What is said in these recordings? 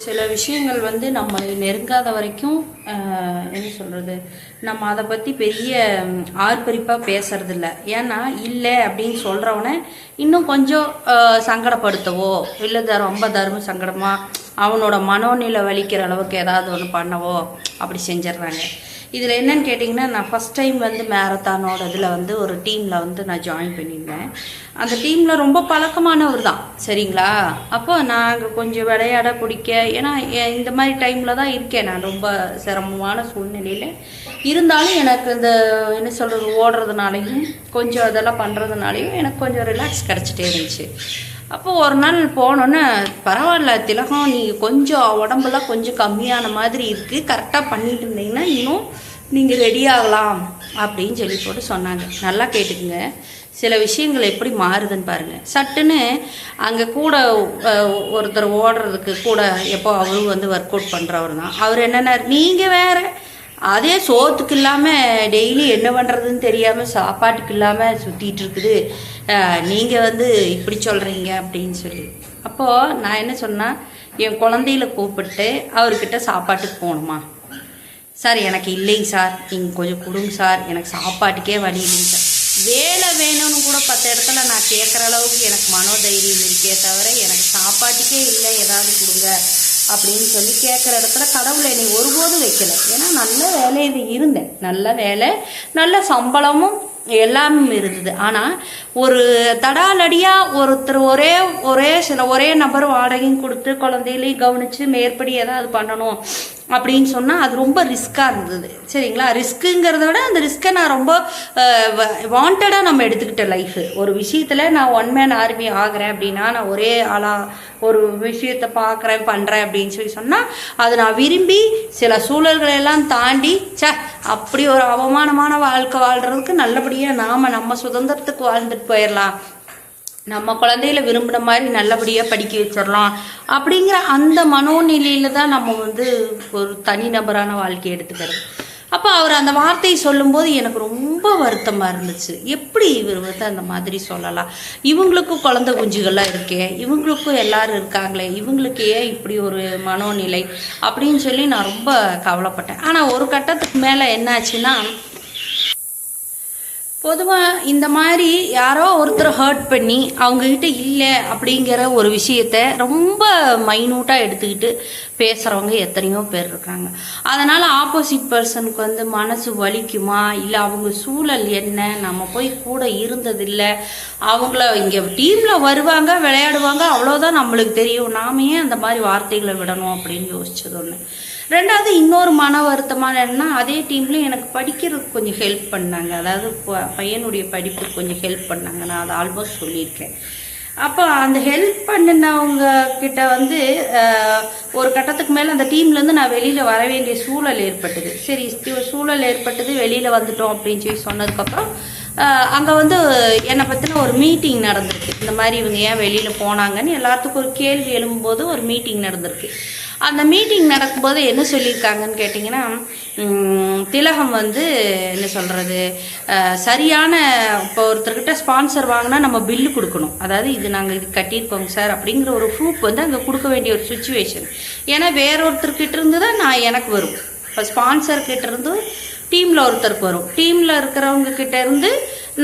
சில விஷயங்கள் வந்து நம்ம நெருங்காத வரைக்கும் என்ன சொல்கிறது நம்ம அதை பற்றி பெரிய ஆர்ப்பரிப்பாக பேசுறதில்ல. ஏன்னா இல்லை அப்படின்னு சொல்கிறவனை இன்னும் கொஞ்சம் சங்கடப்படுத்தவோ இல்லை ரொம்ப தர்ம சங்கடமாக அவனோட மனோநிலை வலிக்கிற அளவுக்கு ஏதாவது ஒன்று பண்ணவோ அப்படி செஞ்சிடுறாங்க இதில் என்னன்னு கேட்டிங்கன்னா நான் ஃபஸ்ட் டைம் வந்து மேரத்தானோட இதில் வந்து ஒரு டீமில் வந்து நான் ஜாயின் பண்ணியிருந்தேன். அந்த டீமில் ரொம்ப பழக்கமானவர் தான் சரிங்களா? அப்போ நாங்கள் கொஞ்சம் விளையாட பிடிக்க ஏன்னா இந்த மாதிரி டைமில் தான் இருக்கேன் நான். ரொம்ப சிரமமான சூழ்நிலையில் இருந்தாலும் எனக்கு இந்த என்ன சொல்கிறது ஓடுறதுனாலையும் கொஞ்சம் அதெல்லாம் பண்ணுறதுனாலையும் எனக்கு கொஞ்சம் ரிலாக்ஸ் கிடச்சிட்டே இருந்துச்சு. அப்போது ஒரு நாள் போனோன்னே பரவாயில்ல திலகம் நீ கொஞ்சம் உடம்புலாம் கொஞ்சம் கம்மியான மாதிரி இருக்குது கரெக்டாக பண்ணிட்டு இருந்தீங்கன்னா இன்னும் நீங்கள் ரெடி ஆகலாம் அப்படின்னு சொல்லி போட்டு சொன்னாங்க. நல்லா கேட்டுக்குங்க. சில விஷயங்கள் எப்படி மாறுதுன்னு பாருங்கள் சட்டுன்னு அங்கே கூட ஒருத்தர் ஓடுறதுக்கு கூட எப்போ அவரும் வந்து ஒர்க் அவுட் பண்ணுறவர் தான். அவர் என்னென்ன நீங்கள் வேற அதே சோத்துக்கு இல்லாமல் டெய்லி என்ன பண்ணுறதுன்னு தெரியாமல் சாப்பாட்டுக்கு இல்லாமல் சுற்றிட்டு இருக்குது. நீங்கள் வந்து இப்படி சொல்கிறீங்க அப்படின்னு சொல்லி. அப்போது நான் என்ன சொன்னால் என் குழந்தையில கூப்பிட்டு அவர்கிட்ட சாப்பாட்டுக்கு போகணுமா? சார் எனக்கு இல்லைங்க சார். நீங்கள் கொஞ்சம் கொடுங்க சார். எனக்கு சாப்பாட்டுக்கே வழி இல்லைங்க சார். வேலை வேணும்னு கூட பத்து இடத்துல நான் கேட்குற அளவுக்கு எனக்கு மனோதைரியம் இருக்கே தவிர எனக்கு சாப்பாட்டுக்கே இல்லை ஏதாவது கொடுங்க அப்படின்னு சொல்லி கேட்குற இடத்துல கடவுளை என்னை ஒருபோதும் வைக்கல. ஏன்னா நல்ல வேலையில் இருந்தேன். நல்ல வேலை நல்ல சம்பளமும் எல்லாமே இருந்தது. ஆனால் ஒரு தடாலடியாக ஒருத்தர் ஒரே ஒரே சில ஒரே நபர் வாடகையும் கொடுத்து குழந்தைகளையும் கவனித்து மேற்படி ஏதாவது பண்ணணும். அப்படின்னு சொன்னால் அது ரொம்ப ரிஸ்க்காக இருந்தது. சரிங்களா? ரிஸ்க்குங்கிறத விட அந்த ரிஸ்க்கை நான் ரொம்ப வாண்டடாக நம்ம எடுத்துக்கிட்டேன் லைஃபு ஒரு விஷயத்தில் நான் ஒன் மேன் ஆர்மி ஆகிறேன் அப்படின்னா நான் ஒரே ஆளாக ஒரு விஷயத்தை பார்க்குறேன் பண்ணுறேன் அப்படின்னு சொல்லி சொன்னால் அது நான் விரும்பி சில சூழல்களை எல்லாம் தாண்டி ச்சே அப்படி ஒரு அவமானமான வாழ்க்கை வாழ்கிறதுக்கு நல்லபடியாக நாம் நம்ம சுதந்திரத்துக்கு வாழ்ந்துட்டு போயிடலாம் நம்ம குழந்தையில விரும்பின மாதிரி நல்லபடியாக படிக்க வச்சிடலாம் அப்படிங்கிற அந்த மனோநிலையில தான் நம்ம வந்து ஒரு தனிநபரான வாழ்க்கையை எடுத்துக்கிறது அப்போ அவர் அந்த வார்த்தையை சொல்லும்போது எனக்கு ரொம்ப வருத்தமாக இருந்துச்சு. எப்படி இவர் வந்து அந்த மாதிரி சொல்லலாம்? இவங்களுக்கும் குழந்தை குஞ்சுகள்லாம் இருக்கே இவங்களுக்கும் எல்லாரும் இருக்காங்களே இவங்களுக்கு ஏன் இப்படி ஒரு மனோநிலை அப்படின்னு சொல்லி நான் ரொம்ப கவலைப்பட்டேன். ஆனால் ஒரு கட்டத்துக்கு மேலே என்னாச்சுன்னா பொதுவாக இந்த மாதிரி யாரோ ஒருத்தர் ஹர்ட் பண்ணி அவங்கக்கிட்ட இல்லை அப்படிங்கிற ஒரு விஷயத்த ரொம்ப மைனூட்டாக எடுத்துக்கிட்டு பேசுகிறவங்க எத்தனையோ பேர் இருக்காங்க. அதனால் ஆப்போசிட் பர்சனுக்கு வந்து மனசு வலிக்குமா? இல்லை அவங்க சூழல் என்ன? நம்ம போய் கூட இருந்ததில்லை. அவங்கள இங்கே டீமில் வருவாங்க விளையாடுவாங்க அவ்வளோதான் நம்மளுக்கு தெரியும். நாமே அந்த மாதிரி வார்த்தைகளை விடணும் அப்படின்னு யோசிச்சது ஒன்று ரெண்டாவது இன்னொரு மன வருத்தமான என்னன்னா அதே டீம்லேயும் எனக்கு படிக்கிறதுக்கு கொஞ்சம் ஹெல்ப் பண்ணாங்க. அதாவது ப- பையனுடைய படிப்புக்கு கொஞ்சம் ஹெல்ப் பண்ணாங்க. நான் அதை ஆல்மோஸ்ட் சொல்லியிருக்கேன். அப்போ அந்த ஹெல்ப் பண்ணினவங்க கிட்ட வந்து ஒரு கட்டத்துக்கு மேலே அந்த டீம்லேருந்து நான் வெளியில் வர வேண்டிய சூழல் ஏற்பட்டது. சரி சூழல் ஏற்பட்டது வெளியில் வந்துட்டோம் அப்படின்னு சொல்லி சொன்னதுக்கப்புறம் அங்கே வந்து என்னை பற்றின ஒரு மீட்டிங் நடந்திருக்கு. இந்த மாதிரி இவங்க ஏன் வெளியில் போனாங்கன்னு எல்லாத்துக்கும் ஒரு கேள்வி எழும்பும்போது ஒரு மீட்டிங் நடந்திருக்கு. அந்த மீட்டிங் நடக்கும்போது என்ன சொல்லியிருக்காங்கன்னு கேட்டிங்கன்னா திலகம் வந்து என்ன சொல்கிறது சரியான இப்போ ஒருத்தர்கிட்ட ஸ்பான்சர் வாங்கினா நம்ம பில்லு கொடுக்கணும். அதாவது இது நாங்கள் இது கட்டியிருக்கோங்க சார் அப்படிங்கிற ஒரு ப்ரூஃப் வந்து அங்கே கொடுக்க வேண்டிய ஒரு சுச்சுவேஷன் ஏன்னா வேற ஒருத்தர்கிட்ட இருந்து தான் நான் எனக்கு வரும். இப்போ ஸ்பான்சர் கிட்ட இருந்து டீமில் ஒருத்தருக்கு வரும். டீமில் இருக்கிறவங்க கிட்ட இருந்து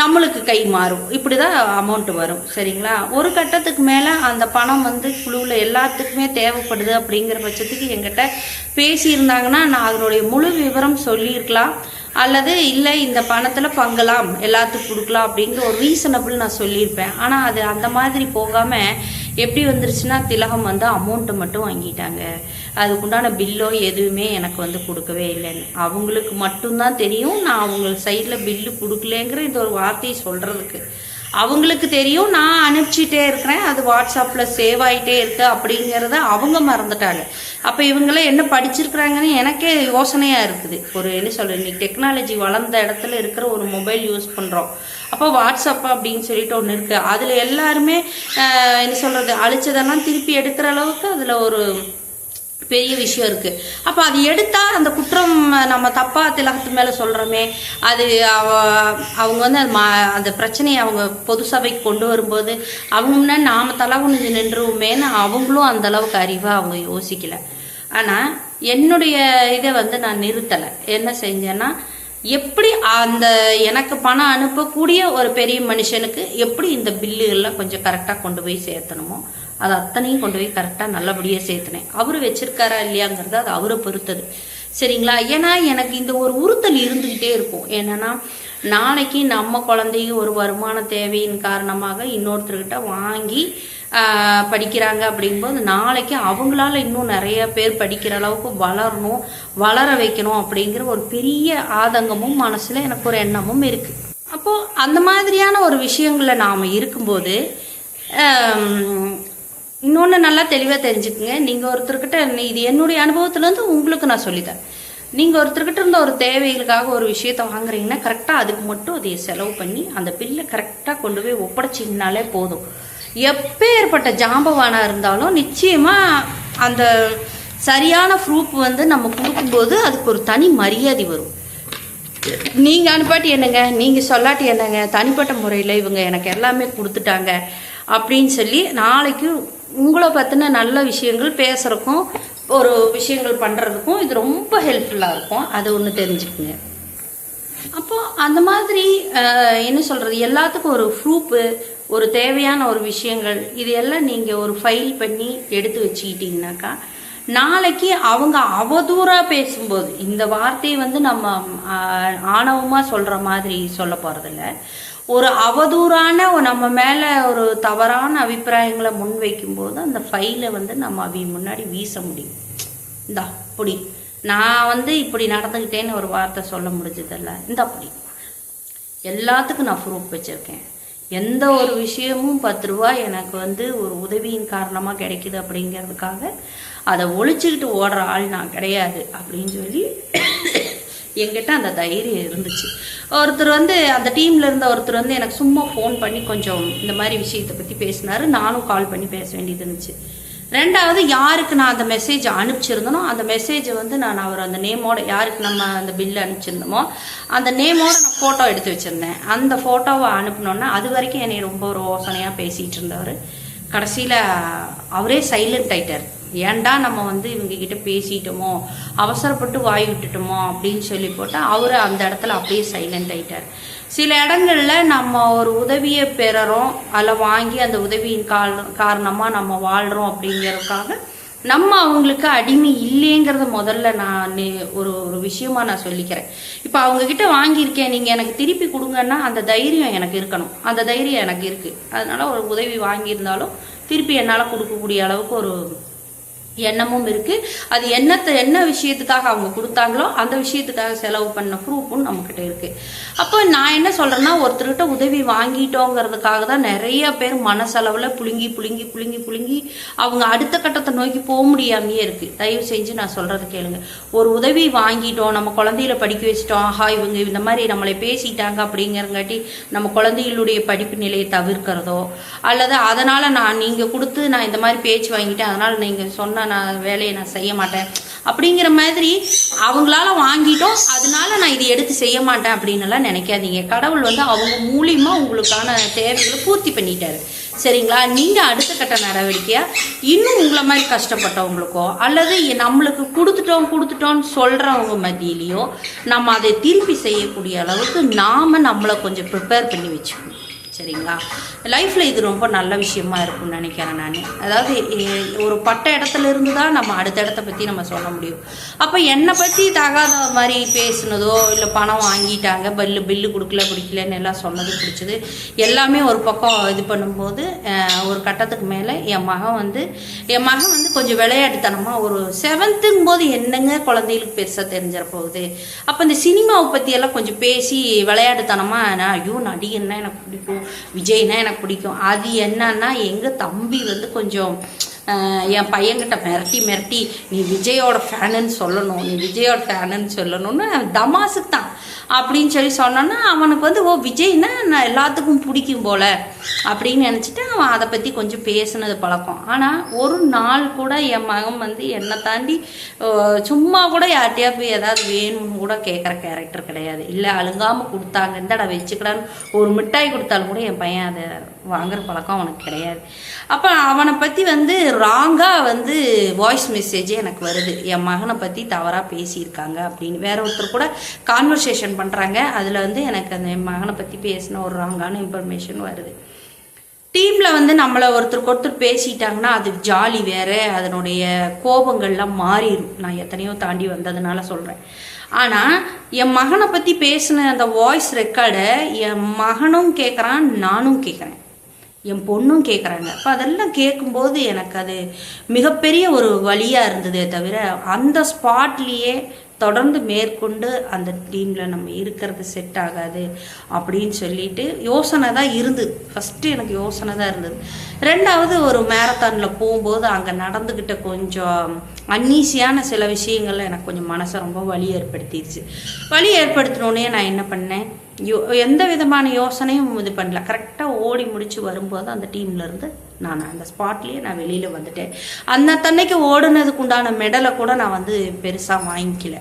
நம்மளுக்கு கை மாறும். இப்படி தான் அமௌண்ட் வரும். சரிங்களா? ஒரு கட்டத்துக்கு மேலே அந்த பணம் வந்து குழுவில் எல்லாத்துக்குமே தேவைப்படுது அப்படிங்கிற பட்சத்துக்கு எங்கிட்ட பேசியிருந்தாங்கன்னா நான் அதனுடைய முழு விவரம் சொல்லியிருக்கலாம். அல்லது இல்லை இந்த பணத்தில் பங்கலாம் எல்லாத்துக்கும் கொடுக்கலாம் அப்படிங்கிற ஒரு ரீசனபிள் நான் சொல்லியிருப்பேன். ஆனால் அது அந்த மாதிரி போகாமல் எப்படி வந்துருச்சுன்னா திலகம் வந்து அமௌண்ட்டை மட்டும் வாங்கிட்டாங்க. அதுக்குண்டான பில்லோ எதுவுமே எனக்கு வந்து கொடுக்கவே இல்லைன்னு. அவங்களுக்கு மட்டும்தான் தெரியும். நான் அவங்க சைடில் பில்லு கொடுக்கலங்கிற இந்த ஒரு வார்த்தையை சொல்கிறதுக்கு அவங்களுக்கு தெரியும். நான் அனுப்பிச்சிட்டே இருக்கிறேன். அது வாட்ஸ்அப்பில் சேவ் ஆகிட்டே இருக்கு அப்படிங்கிறத அவங்க மறந்துட்டாங்க. அப்போ இவங்களாம் என்ன படிச்சிருக்கிறாங்கன்னு எனக்கே யோசனையாக இருக்குது. ஒரு என்ன சொல்கிறது இன்னைக்கு டெக்னாலஜி வளர்ந்த இடத்துல இருக்கிற ஒரு மொபைல் யூஸ் பண்ணுறோம் அப்போ வாட்ஸ்அப் அப்படின்னு சொல்லிட்டு ஒன்று இருக்குது அதில் எல்லாருமே என்ன சொல்கிறது அழிச்சதெல்லாம் திருப்பி எடுக்கிற அளவுக்கு அதில் ஒரு பெரிய விஷயம் இருக்குது அப்போ அது எடுத்தால் அந்த குற்றம் நம்ம தப்பாக திலகத்து மேலே சொல்கிறோமே அது அவ அவங்க வந்து அது மா- அந்த பிரச்சனையை அவங்க பொது சபைக்கு கொண்டு வரும்போது அவங்க முன்னாடி நாம் தலை குனிஞ்சு நின்றுவோமேன்னு அவங்களும் அந்த அளவுக்கு அவங்க யோசிக்கலை. ஆனால் என்னுடைய இதை வந்து நான் நிறுத்தலை. என்ன செஞ்சேன்னா எப்படி அந்த எனக்கு பணம் அனுப்பக்கூடிய ஒரு பெரிய மனுஷனுக்கு எப்படி இந்த பில்லுகள்லாம் கொஞ்சம் கரெக்டாக கொண்டு போய் சேர்த்தணுமோ அது அத்தனையும் கொண்டு போய் கரெக்டாக நல்லபடியாக சேர்த்துனேன். அவர் வச்சிருக்காரா இல்லையாங்கிறது அது அவரை பொறுத்தது. சரிங்களா? ஏன்னா எனக்கு இந்த ஒரு உறுத்தல் இருந்துக்கிட்டே இருக்கும். என்னன்னா நாளைக்கு நம்ம குழந்தைக்கு ஒரு வருமான தேவையின் காரணமாக இன்னொருத்தர்கிட்ட வாங்கி படிக்கிறாங்க அப்படிங்கும்போது நாளைக்கு அவங்களால இன்னும் நிறைய பேர் படிக்கிற அளவுக்கு வளரணும் வளர வைக்கணும் அப்படிங்கிற ஒரு பெரிய ஆதங்கமும் மனசில் எனக்கு ஒரு எண்ணமும் இருக்குது அப்போது அந்த மாதிரியான ஒரு விஷயங்களில் நாம் இருக்கும்போது இன்னொன்று நல்லா தெளிவாக தெரிஞ்சுக்குங்க. நீங்கள் ஒருத்தர்கிட்ட இது என்னுடைய அனுபவத்துலேருந்து உங்களுக்கு நான் சொல்லித்தரேன். நீங்கள் ஒருத்தர்கிட்ட இருந்த ஒரு தேவைகளுக்காக ஒரு விஷயத்த வாங்குறீங்கன்னா கரெக்டாக அதுக்கு மட்டும் அதை செலவு பண்ணி அந்த பில்லை கரெக்டாக கொண்டு போய் ஒப்படைச்சிங்கனாலே போதும். எப்பேற்பட்ட ஜாம்பவானாக இருந்தாலும் நிச்சயமாக அந்த சரியான ப்ரூஃப் வந்து நம்ம கொடுக்கும்போது அதுக்கு ஒரு தனி மரியாதை வரும். நீங்கள் அனுப்பாட்டி என்னங்க? நீங்கள் சொல்லாட்டி என்னங்க? தனிப்பட்ட முறையில் இவங்க எனக்கு எல்லாமே கொடுத்துட்டாங்க அப்படின்னு சொல்லி நாளைக்கு உங்களை பற்றின நல்ல விஷயங்கள் பேசுகிறக்கும் ஒரு விஷயங்கள் பண்ணுறதுக்கும் இது ரொம்ப ஹெல்ப்ஃபுல்லாக இருக்கும். அது ஒன்று தெரிஞ்சுக்குங்க. அப்போது அந்த மாதிரி என்ன சொல்கிறது எல்லாத்துக்கும் ஒரு ப்ரூஃபு ஒரு தேவையான ஒரு விஷயங்கள் இது எல்லாம் நீங்கள் ஒரு ஃபைல் பண்ணி எடுத்து வச்சுக்கிட்டீங்கன்னாக்கா நாளைக்கு அவங்க அவதூறாக பேசும்போது இந்த வார்த்தையை வந்து நம்ம ஆணவமாக சொல்கிற மாதிரி சொல்ல போகிறதில்ல ஒரு அவதூறான நம்ம மேலே ஒரு தவறான அபிப்பிராயங்களை முன்வைக்கும்போது அந்த ஃபைலை வந்து நம்ம அவி முன்னாடி வீச முடியும். இந்தா அப்படி நான் வந்து இப்படி நடந்துக்கிட்டேன்னு ஒரு வார்த்தை சொல்ல முடிஞ்சதில்ல. இந்த அப்படி எல்லாத்துக்கும் நான் ப்ரூஃப் வச்சுருக்கேன். எந்த ஒரு விஷயமும் பத்து ரூபா எனக்கு வந்து ஒரு உதவியின் காரணமாக கிடைக்குது அப்படிங்கிறதுக்காக அதை ஒழிச்சுக்கிட்டு ஓடுற ஆள் நான் கிடையாது அப்படின்னு சொல்லி என்கிட்ட அந்த தைரியம் இருந்துச்சு. ஒருத்தர் வந்து அந்த டீம்ல இருந்த ஒருத்தர் வந்து எனக்கு சும்மா ஃபோன் பண்ணி கொஞ்சம் இந்த மாதிரி விஷயத்தை பற்றி பேசினாரு. நானும் கால் பண்ணி பேச வேண்டியது இருந்துச்சு. ரெண்டாவது யாருக்கு நான் அந்த மெசேஜ் அனுப்பிச்சிருந்தனோ அந்த மெசேஜை வந்து நான் அவர் அந்த நேமோட யாருக்கு நம்ம அந்த பில்லு அனுப்பிச்சிருந்தோமோ அந்த நேமோட நான் ஃபோட்டோ எடுத்து வச்சுருந்தேன். அந்த ஃபோட்டோவை அனுப்பினோன்னா அது வரைக்கும் என்னை ரொம்ப ஒரு பேசிகிட்டு இருந்தவர். கடைசியில் அவரே சைலண்ட் ஆயிட்டார். ஏன்டா நம்ம வந்து இவங்க கிட்ட பேசிட்டோமோ? அவசரப்பட்டு வாய் விட்டுட்டோமோ? அப்படின்னு சொல்லி போட்டு அவர் அந்த இடத்துல அப்படியே சைலண்ட் ஆயிட்டார். சில இடங்கள்ல நம்ம ஒரு உதவியை பெறறோம். அதில் வாங்கி அந்த உதவியின் கால காரணமாக நம்ம வாழ்கிறோம் அப்படிங்கிறதுக்காக நம்ம அவங்களுக்கு அடிமை இல்லைங்கிறத முதல்ல நான் ஒரு ஒரு விஷயமா நான் சொல்லிக்கிறேன். இப்போ அவங்க கிட்ட வாங்கியிருக்கேன். நீங்கள் எனக்கு திருப்பி கொடுங்கன்னா அந்த தைரியம் எனக்கு இருக்கணும். அந்த தைரியம் எனக்கு இருக்கு. அதனால ஒரு உதவி வாங்கியிருந்தாலும் திருப்பி என்னால் கொடுக்கக்கூடிய அளவுக்கு ஒரு எண்ணமும் இருக்குது அது என்னத்தை என்ன விஷயத்துக்காக அவங்க கொடுத்தாங்களோ அந்த விஷயத்துக்காக செலவு பண்ண ப்ரூஃபும் நம்மக்கிட்ட இருக்குது அப்போ நான் என்ன சொல்கிறேன்னா ஒருத்தர்கிட்ட உதவி வாங்கிட்டோங்கிறதுக்காக தான் நிறைய பேர் மனசளவில் புழுங்கி புழுங்கி புழுங்கி புழுங்கி அவங்க அடுத்த கட்டத்தை நோக்கி போக முடியாமையே இருக்குது தயவு செஞ்சு நான் சொல்கிறது கேளுங்க. ஒரு உதவி வாங்கிட்டோம் நம்ம குழந்தையில படிக்க வச்சிட்டோம் ஆஹா இவங்க இந்த மாதிரி நம்மளை பேசிட்டாங்க அப்படிங்கிறங்காட்டி நம்ம குழந்தைகளுடைய படிப்பு நிலையை தவிர்க்கிறதோ அல்லது அதனால் நான் நீங்கள் கொடுத்து நான் இந்த மாதிரி பேச்சு வாங்கிட்டேன் அதனால் நீங்கள் சொன்ன நான் வேலையை நான் செய்ய மாட்டேன். அப்படிங்கிற மாதிரி அவங்களால வாங்கிட்டோம். அதனால நான் இதை எடுத்து செய்ய மாட்டேன் அப்படின்னு எல்லாம் நினைக்காதீங்க. கடவுள் வந்து அவங்க மூலியமா உங்களுக்கான தேவைகளை பூர்த்தி பண்ணிட்டாரு. சரிங்களா? நீங்கள் அடுத்த கட்ட நடவடிக்கையாக இன்னும் உங்களை மாதிரி கஷ்டப்பட்டவங்களுக்கோ அல்லது நம்மளுக்கு கொடுத்துட்டோம் கொடுத்துட்டோம்னு சொல்கிறவங்க மத்தியிலையோ நம்ம அதை திருப்பி செய்யக்கூடிய அளவுக்கு நாம நம்மளை கொஞ்சம் ப்ரிப்பேர் பண்ணி வச்சுக்கணும். சரிங்களா? லைஃப்பில் இது ரொம்ப நல்ல விஷயமா இருக்கும்னு நினைக்கிறேன் நான். அதாவது ஒரு பட்ட இடத்துல இருந்து தான் நம்ம அடுத்த இடத்த பற்றி நம்ம சொல்ல முடியும். அப்போ என்னை பற்றி தகாத மாதிரி பேசுனதோ இல்லை பணம் வாங்கிட்டாங்க பில்லு பில்லு கொடுக்கல பிடிக்கலன்னு எல்லாம் சொன்னது பிடிச்சது. எல்லாமே ஒரு பக்கம் இது பண்ணும்போது ஒரு கட்டத்துக்கு மேலே என் மகன் வந்து என் மகன் வந்து கொஞ்சம் விளையாட்டுத்தனமாக ஒரு செவன்த்துங்கும் போது என்னங்க குழந்தைகளுக்கு பெருசாக தெரிஞ்சிட போகுது. அப்போ இந்த சினிமாவை பற்றியெல்லாம் கொஞ்சம் பேசி விளையாட்டுத்தனமாக நான் ஐயோ நடிகன்னா எனக்கு பிடிக்கும். விஜய்னா எனக்கு பிடிக்கும். அது என்னன்னா எங்கள் தம்பி வந்து கொஞ்சம் என் பையன்கிட்ட மிரட்டி மிரட்டி நீ விஜயோட ஃபேனுன்னு சொல்லணும் நீ விஜயோட ஃபேனுன்னு சொல்லணும்னு தமாசுக்கு தான். அப்படின்னு சொல்லி சொன்னோன்னா அவனுக்கு வந்து ஓ விஜய்னா நான் எல்லாத்துக்கும் பிடிக்கும் போல. அப்படின்னு நினச்சிட்டு அவன் அதை பற்றி கொஞ்சம் பேசினது பழக்கம். ஆனால் ஒரு நாள் கூட என் மகன் வந்து என்னை தாண்டி சும்மா கூட யார்கிட்டயா போய் ஏதாவது வேணும்னு கூட கேட்குற கேரக்டர் கிடையாது. இல்லை அழுங்காமல் கொடுத்தாங்க இந்தடா வச்சுக்கலான்னு ஒரு மிட்டாய் கொடுத்தாலும் கூட என் பையன் அதை வாங்குற பழக்கம் அவனுக்கு கிடையாது. அப்போ அவனை பற்றி வந்து ராங்காக வந்து வாய்ஸ் மெசேஜே எனக்கு வருது. என் மகனை பற்றி தவறாக பேசியிருக்காங்க அப்படின்னு. வேற ஒருத்தர் கூட கான்வர்சேஷன் பண்ணுறாங்க அதில் வந்து எனக்கு அந்த என் மகனை பற்றி பேசின ஒரு ராங்கான இன்ஃபர்மேஷன் வருது. டீமில் வந்து நம்மளை ஒருத்தருக்கு ஒருத்தர் பேசிட்டாங்கன்னா அது ஜாலி வேற. அதனுடைய கோபங்கள்லாம் மாறிடும் நான் எத்தனையோ தாண்டி வந்ததுனால சொல்கிறேன் ஆனால் என் மகனை பற்றி பேசின அந்த வாய்ஸ் ரெக்கார்டை என் மகனும் கேட்குறான் நானும் கேட்குறேன் என் பொண்ணும் கேட்குறாங்க அப்போ அதெல்லாம் கேட்கும்போது எனக்கு அது மிகப்பெரிய ஒரு வழியாக இருந்ததே தவிர அந்த ஸ்பாட்லேயே தொடர்ந்து மேற்கொண்டு அந்த டீமில் நம்ம இருக்கிறது செட் ஆகாது அப்படின்னு சொல்லிட்டு யோசனை தான் இருந்தது ஃபஸ்ட்டு எனக்கு யோசனை தான் இருந்தது. ரெண்டாவது ஒரு மேரத்தானில் போகும்போது அங்கே நடந்துக்கிட்ட கொஞ்சம் அன்னீசியான சில விஷயங்கள்ல எனக்கு கொஞ்சம் மனசை ரொம்ப வலி ஏற்படுத்திடுச்சு. வலி ஏற்படுத்தினோடனே நான் என்ன பண்ணேன்? யோ எந்த விதமான யோசனையும் இது பண்ணல. கரெக்டாக ஓடி முடிச்சு வரும்போது அந்த டீம்லேருந்து நான் அந்த ஸ்பாட்லேயே நான் வெளியில் வந்துட்டேன். அந்த தன்னைக்கு ஓடுனதுக்கு உண்டான மெடலை கூட நான் வந்து பெருசாக வாங்கிக்கல.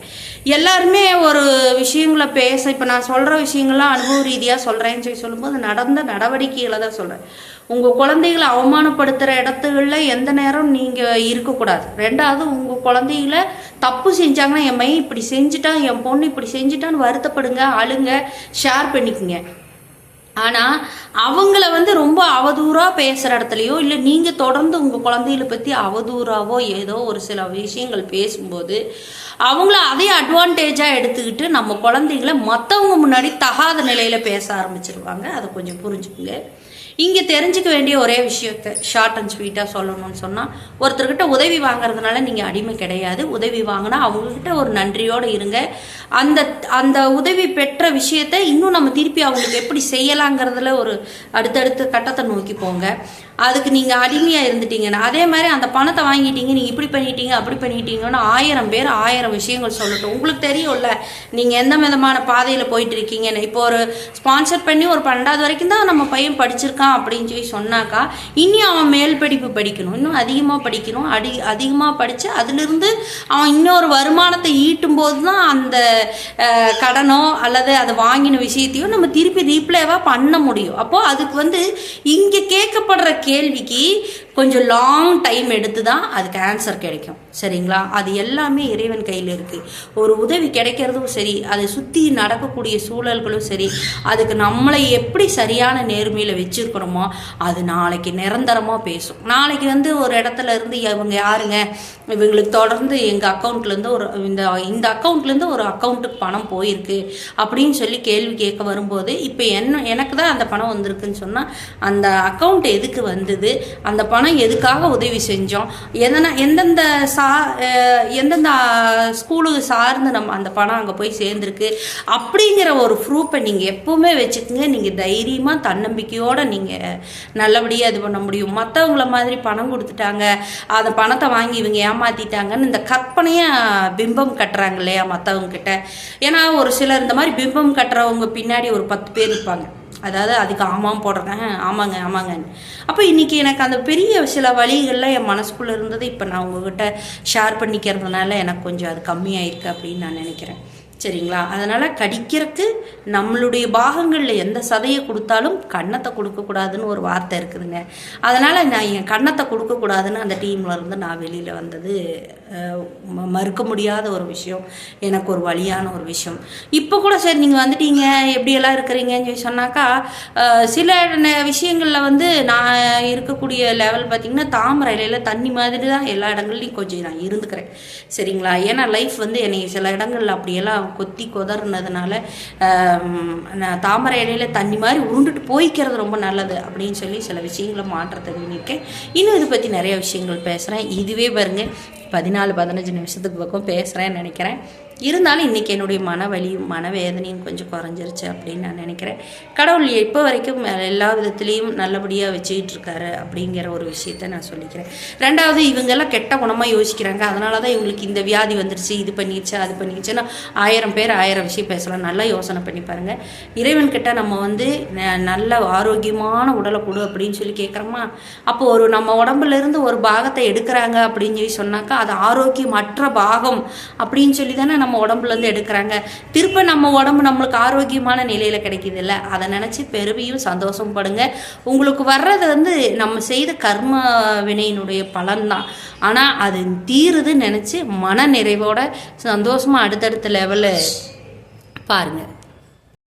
எல்லாருமே ஒரு விஷயங்களை பேச இப்போ நான் சொல்கிற விஷயங்கள்லாம் அனுபவ ரீதியாக சொல்கிறேன்னு சொல்லி சொல்லும்போது நடந்த நடவடிக்கைகளை தான் சொல்கிறேன் உங்கள் குழந்தைகளை அவமானப்படுத்துகிற இடத்துகளில் எந்த நேரம் நீங்கள் இருக்கக்கூடாது. ரெண்டாவது உங்கள் குழந்தைகளை தப்பு செஞ்சாங்கன்னா என் மையம் இப்படி செஞ்சுட்டான் என் பொண்ணு இப்படி செஞ்சுட்டான்னு வருத்தப்படுங்க அழுங்க ஷேர் பண்ணிக்கோங்க. ஆனால் அவங்கள வந்து ரொம்ப அவதூறாக பேசுகிற இடத்துலையோ இல்லை நீங்கள் தொடர்ந்து உங்கள் குழந்தைகளை பற்றி அவதூறாவோ ஏதோ ஒரு சில விஷயங்கள் பேசும்போது அவங்கள அதே அட்வான்டேஜாக எடுத்துக்கிட்டு நம்ம குழந்தைகளை மற்றவங்க முன்னாடி தகாத நிலையில் பேச ஆரம்பிச்சிருவாங்க. அதை கொஞ்சம் புரிஞ்சுக்குங்க. இங்கே தெரிஞ்சுக்க வேண்டிய ஒரே விஷயத்த ஷார்ட் அண்ட் ஸ்வீட்டாக சொல்லணும்னு சொன்னால் ஒருத்தர்கிட்ட உதவி வாங்குறதுனால நீங்கள் அடிமை கிடையாது. உதவி வாங்கினா அவங்கக்கிட்ட ஒரு நன்றியோடு இருங்க. அந்த அந்த உதவி பெற்ற விஷயத்த இன்னும் நம்ம திருப்பி அவங்களுக்கு எப்படி செய்யலாங்கிறதுல ஒரு அடுத்தடுத்த கட்டத்தை நோக்கி போங்க. அதுக்கு நீங்கள் அடிமையாக இருந்துட்டீங்கன்னா. அதே மாதிரி அந்த பணத்தை வாங்கிட்டீங்க நீங்கள் இப்படி பண்ணிட்டீங்க அப்படி பண்ணிட்டீங்கன்னு ஆயிரம் பேர் ஆயிரம் விஷயங்கள் சொல்லட்டும். உங்களுக்கு தெரியும்ல நீங்கள் எந்த விதமான பாதையில் போயிட்டு இருக்கீங்கன்னு. இப்போ ஒரு ஸ்பான்சர் பண்ணி ஒரு பன்னெண்டாவது வரைக்கும் தான் நம்ம பையன் படிச்சிருக்கான் அப்படின்னு சொல்லி சொன்னாக்கா இனி அவன் மேல் படிப்பு படிக்கணும். இன்னும் அதிகமாக படிக்கணும். அடி அதிகமாக படித்து அதிலிருந்து அவன் இன்னொரு வருமானத்தை ஈட்டும் போது தான் அந்த கடனோ அல்லது அதை வாங்கின விஷயத்தையும் நம்ம திருப்பி ரீப்ளேவாக பண்ண முடியும். அப்போது அதுக்கு வந்து இங்கே கேட்கப்படுற கேள்விக்கு கொஞ்சம் லாங் டைம் எடுத்து தான் அதுக்கு ஆன்சர் கிடைக்கும். சரிங்களா? அது எல்லாமே இறைவன் கையில் இருக்குது ஒரு உதவி கிடைக்கிறதும் சரி அதை சுற்றி நடக்கக்கூடிய சூழல்களும் சரி அதுக்கு நம்மளை எப்படி சரியான நேர்மையில் வச்சுருக்கிறோமோ அது நாளைக்கு நிரந்தரமாக பேசும். நாளைக்கு வந்து ஒரு இடத்துல இருந்து இவங்க யாருங்க? இவங்களுக்கு தொடர்ந்து எங்கள் அக்கௌண்ட்லேருந்து ஒரு இந்த இந்த அக்கௌண்ட்லேருந்து ஒரு அக்கௌண்ட்டுக்கு பணம் போயிருக்கு அப்படின்னு சொல்லி கேள்வி கேட்க வரும்போது இப்போ என்ன எனக்கு தான் அந்த பணம் வந்திருக்குன்னு சொன்னால் அந்த அக்கௌண்ட் எதுக்கு வந்தது? அந்த பணம் எதுக்காக உதவி செஞ்சோம்? எதனா எந்தெந்த சா எந்தெந்த ஸ்கூலுக்கு சார்ந்து நம்ம அந்த பணம் அங்கே போய் சேர்ந்துருக்கு? அப்படிங்கிற ஒரு ப்ரூஃபை நீங்கள் எப்பவுமே வச்சுக்கோங்க. நீங்கள் தைரியமாக தன்னம்பிக்கையோடு நீங்கள் நல்லபடியாக இது பண்ண முடியும். மற்றவங்கள மாதிரி பணம் கொடுத்துட்டாங்க. அந்த பணத்தை வாங்கி இவங்க ஏமாத்திட்டாங்கன்னு இந்த கற்பனையாக பிம்பம் கட்டுறாங்க இல்லையா மற்றவங்க கிட்ட? ஏன்னா ஒரு சிலர் இந்த மாதிரி பிம்பம் கட்டுறவங்க பின்னாடி ஒரு பத்து பேர் இருப்பாங்க. அதாவது அதுக்கு ஆமாம் போடுறேன். ஆமாங்க ஆமாங்கன்னு. அப்போ இன்றைக்கி எனக்கு அந்த பெரிய சில வழிகளில் என் மனசுக்குள்ளே இருந்தது இப்போ நான் உங்ககிட்ட ஷேர் பண்ணிக்கிறதுனால எனக்கு கொஞ்சம் அது கம்மியாயிருக்கு அப்படின்னு நான் நினைக்கிறேன். சரிங்களா? அதனால் கடிக்கிறதுக்கு நம்மளுடைய பாகங்களில் எந்த சதையை கொடுத்தாலும் கன்னத்தை கொடுக்கக்கூடாதுன்னு ஒரு வார்த்தை இருக்குதுங்க. அதனால் நான் என் கன்னத்தை கொடுக்கக்கூடாதுன்னு அந்த டீமில் இருந்து நான் வெளியில் வந்தது ம- மறுக்க முடியாத ஒரு விஷயம். எனக்கு ஒரு வழியான ஒரு விஷயம். இப்போ கூட சரி நீங்கள் வந்துட்டீங்க எப்படியெல்லாம் இருக்கிறீங்கன்னு சொல்லி சொன்னாக்கா சில ந- விஷயங்களில் வந்து நான் இருக்கக்கூடிய லெவல் பார்த்திங்கன்னா தாமரை இலையில் தண்ணி மாதிரி தான் எல்லா இடங்கள்லையும் கொஞ்சம் நான் இருந்துக்கிறேன். சரிங்களா? ஏன்னா லைஃப் வந்து என்னை சில இடங்களில் அப்படியெல்லாம் கொத்தி கொதறினதுனால நான் தாமரை இலையில தண்ணி மாதிரி உருண்டுட்டு போய்க்கிறது ரொம்ப நல்லது அப்படின்னு சொல்லி சில விஷயங்களை மாற்றத்தை நினைக்கேன் இன்னும் இதை பற்றி நிறைய விஷயங்கள் பேசுகிறேன் இதுவே பாருங்க பதினாலு பதினஞ்சு நிமிஷத்துக்கு பக்கம் பேசுகிறேன்னு நினைக்கிறேன். இருந்தாலும் இன்றைக்கி என்னுடைய மனவலியும் மனவேதனையும் கொஞ்சம் குறைஞ்சிருச்சு அப்படின்னு நான் நினைக்கிறேன். கடவுள் இப்போ வரைக்கும் எல்லா விதத்துலேயும் நல்லபடியாக வச்சுக்கிட்டு இருக்காரு அப்படிங்கிற ஒரு விஷயத்த நான் சொல்லிக்கிறேன். ரெண்டாவது இவங்கெல்லாம் கெட்ட குணமாக யோசிக்கிறாங்க. அதனால தான் இவங்களுக்கு இந்த வியாதி வந்துருச்சு இது பண்ணிடுச்சு அது பண்ணிடுச்சுன்னா ஆயிரம் பேர் ஆயிரம் விஷயம் பேசலாம். நல்லா யோசனை பண்ணி பாருங்கள் இறைவன் கிட்ட நம்ம வந்து ந- நல்ல ஆரோக்கியமான உடலை கொடு அப்படின்னு சொல்லி கேட்குறோமா அப்போ ஒரு நம்ம உடம்புலேருந்து ஒரு பாகத்தை எடுக்கிறாங்க அப்படின்னு சொல்லி சொன்னாக்கா அது ஆரோக்கியமற்ற பாகம் அப்படின்னு சொல்லி தானே நம்ம உடம்புலேருந்து எடுக்கிறாங்க. திருப்ப நம்ம உடம்பு நம்மளுக்கு ஆரோக்கியமான நிலையில் கிடைக்கிது இல்லை அதை நினச்சி பெருமையும் சந்தோஷம் படுங்க. உங்களுக்கு வர்றது வந்து நம்ம செய்த கர்ம வினையினுடைய பலன்தான். ஆனால் அது தீருதுன்னு நினச்சி மன நிறைவோட சந்தோஷமாக அடுத்தடுத்த லெவலில் பாருங்கள்